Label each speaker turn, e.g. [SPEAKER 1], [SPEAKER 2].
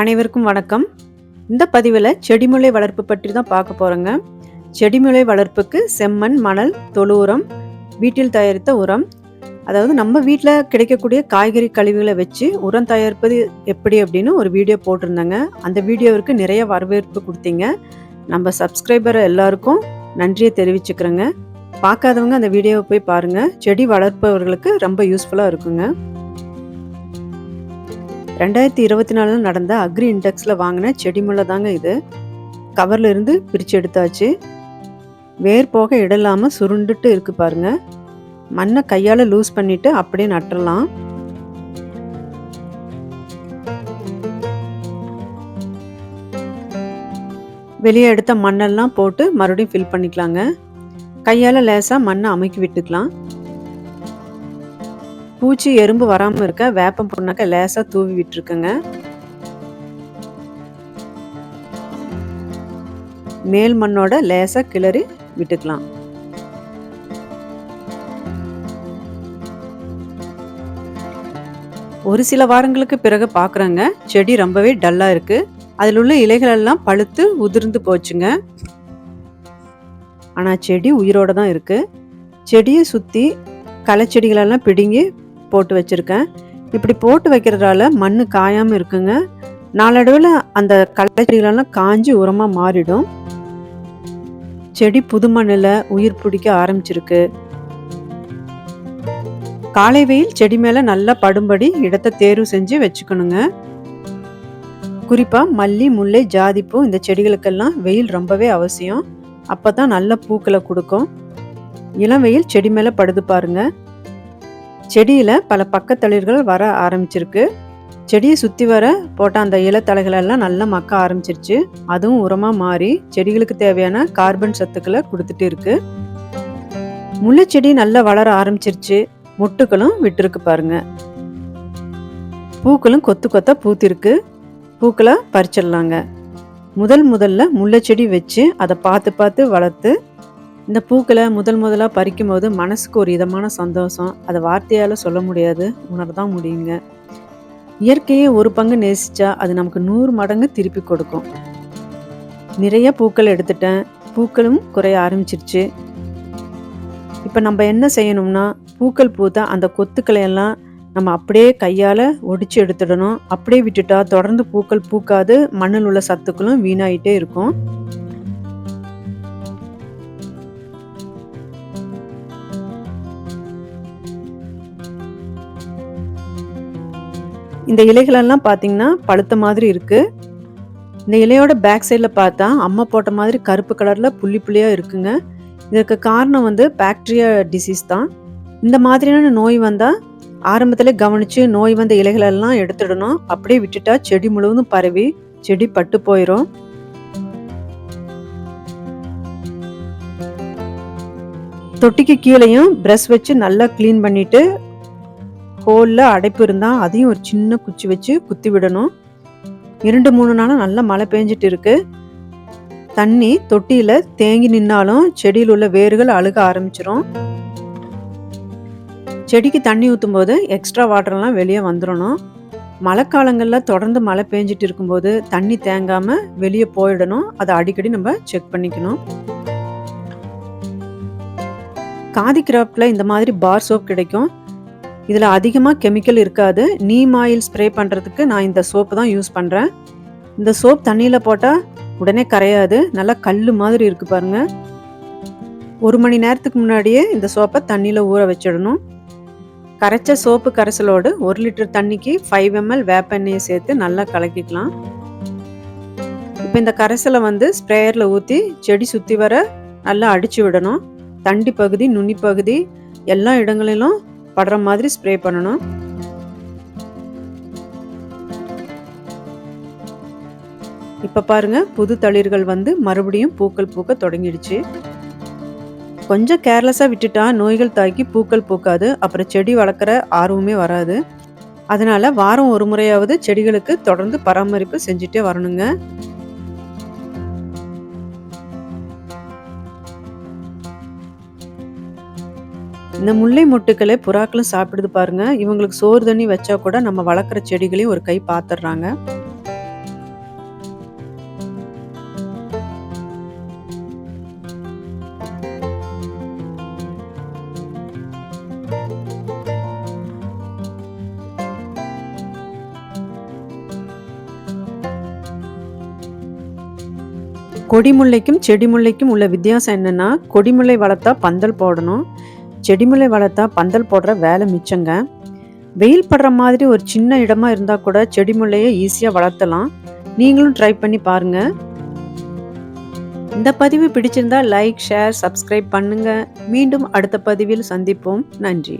[SPEAKER 1] அனைவருக்கும் வணக்கம். இந்த பதிவில் செடிமுளை வளர்ப்பு பற்றி தான் பார்க்க போகிறோங்க செடிமுளை வளர்ப்புக்கு செம்மண் மணல் தொழு உரம் வீட்டில் தயாரித்த உரம். அதாவது நம்ம வீட்டில் கிடைக்கக்கூடிய காய்கறி கழிவுகளை வச்சு உரம் தயாரிப்பது எப்படி அப்படின்னு ஒரு வீடியோ போட்டிருந்தாங்க. அந்த வீடியோவிற்கு நிறைய வரவேற்பு கொடுத்தீங்க. நம்ம சப்ஸ்கிரைபர் எல்லாருக்கும் நன்றியை தெரிவிச்சுக்கிறேங்க. பார்க்காதவங்க அந்த வீடியோவை போய் பாருங்கள் செடி வளர்ப்பவர்களுக்கு ரொம்ப யூஸ்ஃபுல்லாக இருக்குங்க. ரெண்டாயிரத்தி இருபத்தி நாலில் நடந்த அக்ரி இண்டெக்ஸில் வாங்கின செடி முல்லை தாங்க இது. கவரில் இருந்து பிரித்து எடுத்தாச்சு. வேர் போக இடலாமல் சுருண்டுட்டு இருக்கு பாருங்க. மண்ணை கையால் லூஸ் பண்ணிட்டு அப்படியே நட்டுடலாம் வெளியே எடுத்த மண்ணெல்லாம் போட்டு மறுபடியும் ஃபில் பண்ணிக்கலாங்க. கையால் லேசாக மண்ணை அமுக்கி விட்டுக்கலாம். பூச்சி எறும்பு வராமல் இருக்க வேப்பம் புண்ணாக்க லேசாக தூவி விட்டுருக்குங்க. மேல் மண்ணோட லேசாக கிளறி விட்டுக்கலாம். ஒரு சில வாரங்களுக்கு பிறகு பார்க்குறேங்க செடி ரொம்பவே டல்லாக இருக்குது அதில் உள்ள இலைகள் எல்லாம் பழுத்து உதிர்ந்து போச்சுங்க. ஆனால் செடி உயிரோட தான் இருக்குது செடியை சுற்றி களைச்செடிகளெல்லாம் பிடுங்கி போட்டு வச்சுருக்கேன். இப்படி போட்டு வைக்கிறதால மண் காயாமல் இருக்குங்க. நாளடைவில் அந்த களைச்செடிகளெல்லாம் காஞ்சி உரமாக மாறிடும். செடி புது மண்ணில் உயிர் பிடிக்க ஆரம்பிச்சிருக்கு. காலை வெயில் செடி மேலே நல்லா படும்படி இடத்தை தேர்வு செஞ்சு வச்சுக்கணுங்க. குறிப்பாக மல்லி முல்லை ஜாதிப்பூ இந்த செடிகளுக்கெல்லாம் வெயில் ரொம்பவே அவசியம். அப்போ தான் நல்ல பூக்களை கொடுக்கும். இளம் வெயில் செடி மேலே படுது பாருங்கள் செடியில் பல பக்கத்தளிர்கள் வர ஆரம்பிச்சிருக்கு. செடியை சுற்றி வர போட்ட அந்த இலத்தலைகளெல்லாம் நல்லா மக்க ஆரம்பிச்சிருச்சு. அதுவும் உரமாக மாறி செடிகளுக்கு தேவையான கார்பன் சத்துக்களை கொடுத்துட்டு இருக்கு. முல்லை செடி நல்லா வளர ஆரம்பிச்சிருச்சு. முட்டுகளும் விட்டுருக்கு பாருங்க. பூக்களும் கொத்து கொத்தா பூத்திருக்கு. பூக்களை பறிச்சிடலாங்க. முதல் முதல்ல முல்லை செடி வச்சு அதை பார்த்து பார்த்து வளர்த்து இந்த பூக்களை முதல் முதலாக பறிக்கும் போது மனசுக்கு ஒரு இதமான சந்தோஷம். அதை வார்த்தையால் சொல்ல முடியாது. உணர்தான் முடியுங்க. இயற்கையை ஒரு பங்கு நேசித்தா அது நமக்கு நூறு மடங்கு திருப்பி கொடுக்கும். நிறைய பூக்கள் எடுத்துட்டேன். பூக்களும் குறைய ஆரம்பிச்சிருச்சு. இப்போ நம்ம என்ன செய்யணும்னா பூக்கள் பூத்த அந்த கொத்துக்களை எல்லாம் நம்ம அப்படியே கையால் ஒடிச்சு எடுத்துடணும். அப்படியே விட்டுட்டா தொடர்ந்து பூக்கள் பூக்காது. மண்ணில் உள்ள சத்துக்களும் வீணாயிட்டே இருக்கும். இந்த இலைகளெல்லாம் பார்த்தீங்கன்னா பழுத்த மாதிரி இருக்குது இந்த இலையோட பேக் சைடில் பார்த்தா அம்மா போட்ட மாதிரி கருப்பு கலரில் புள்ளி புள்ளியாக இருக்குங்க. இதற்கு காரணம் வந்து பாக்டீரியா டிசீஸ் தான். இந்த மாதிரியான நோய் வந்தால் ஆரம்பத்தில் கவனித்து நோய் வந்த இலைகளெல்லாம் எடுத்துடணும். அப்படியே விட்டுட்டா செடி முழுவதும் பரவி செடி பட்டு போயிடும் தொட்டிக்கு கீழேயும் ப்ரெஷ் வச்சு நல்லா க்ளீன் பண்ணிவிட்டு ஹோலில் அடைப்பு இருந்தால் அதையும் ஒரு சின்ன குச்சி வச்சு குத்தி விடணும். இரண்டு மூணு நாளாக நல்லா மழை பெஞ்சிட்டு இருக்கு. தண்ணி தொட்டியில் தேங்கி நின்னாலும் செடியில் உள்ள வேர்கள் அழுக ஆரம்பிச்சிரும். செடிக்கு தண்ணி ஊற்றும் போது எக்ஸ்ட்ரா வாட்டர்லாம் வெளியே வந்துடணும் மழைக்காலங்களில் தொடர்ந்து மழை பெஞ்சிட்டு இருக்கும்போது தண்ணி தேங்காமல் வெளியே போயிடணும். அதை அடிக்கடி நம்ம செக் பண்ணிக்கணும். காதி கிராஃப்டில் இந்த மாதிரி பார் சோப் கிடைக்கும். இதில் அதிகமாக கெமிக்கல் இருக்காது. நீம் ஆயில் ஸ்ப்ரே பண்ணுறதுக்கு நான் இந்த சோப்பு தான் யூஸ் பண்ணுறேன் இந்த சோப் தண்ணியில் போட்டால் உடனே கரையாது. நல்லா கல் மாதிரி இருக்குது பாருங்கள் ஒரு மணி நேரத்துக்கு முன்னாடியே இந்த சோப்பை தண்ணியில் ஊற வச்சிடணும். கரைச்ச சோப்பு கரைசலோடு ஒரு லிட்டர் தண்ணிக்கு ஃபைவ் எம்எல் வேப்ப எண்ணெயை சேர்த்து நல்லா கலக்கிக்கலாம். இப்போ இந்த கரைசலை வந்து ஸ்ப்ரேயரில் ஊற்றி செடி சுற்றி வர நல்லா அடித்து விடணும். தண்டி பகுதி நுனி பகுதி எல்லா இடங்களிலும் படுற மாதிரி ஸ்ப்ரே பண்ணணும். இப்போ பாருங்க புது தளிர்கள் வந்து மறுபடியும் பூக்கள் பூக்க தொடங்கிடுச்சு. கொஞ்சம் கேர்லெஸ்ஸாக விட்டுட்டா நோய்கள் தாக்கி பூக்கள் பூக்காது அப்புறம் செடி வளர்க்குற ஆர்வமே வராது. அதனால வாரம் ஒரு முறையாவது செடிகளுக்கு தொடர்ந்து பராமரிப்பு செஞ்சுட்டே வரணுங்க. இந்த முல்லை மொட்டுக்களை புறாக்களும் சாப்பிடுது பாருங்க. இவங்களுக்கு சோறு தண்ணி வச்சா கூட நம்ம வளர்க்குற செடிகளையும் ஒரு கை பார்த்துடுறாங்க கொடிமுல்லைக்கும் செடி முல்லைக்கும் உள்ள வித்தியாசம் என்னன்னா கொடிமுல்லை வளர்த்தா பந்தல் போடணும். செடி முல்லை வளர்த்தா பந்தல் போடுற வேலை மிச்சங்க. வெயில் படுற மாதிரி ஒரு சின்ன இடமா இருந்தால் கூட செடி முல்லையை ஈஸியாக வளர்த்தலாம். நீங்களும் ட்ரை பண்ணி பாருங்க. இந்த பதிவு பிடிச்சிருந்தா லைக் ஷேர் சப்ஸ்கிரைப் பண்ணுங்க. மீண்டும் அடுத்த பதிவில் சந்திப்போம். நன்றி.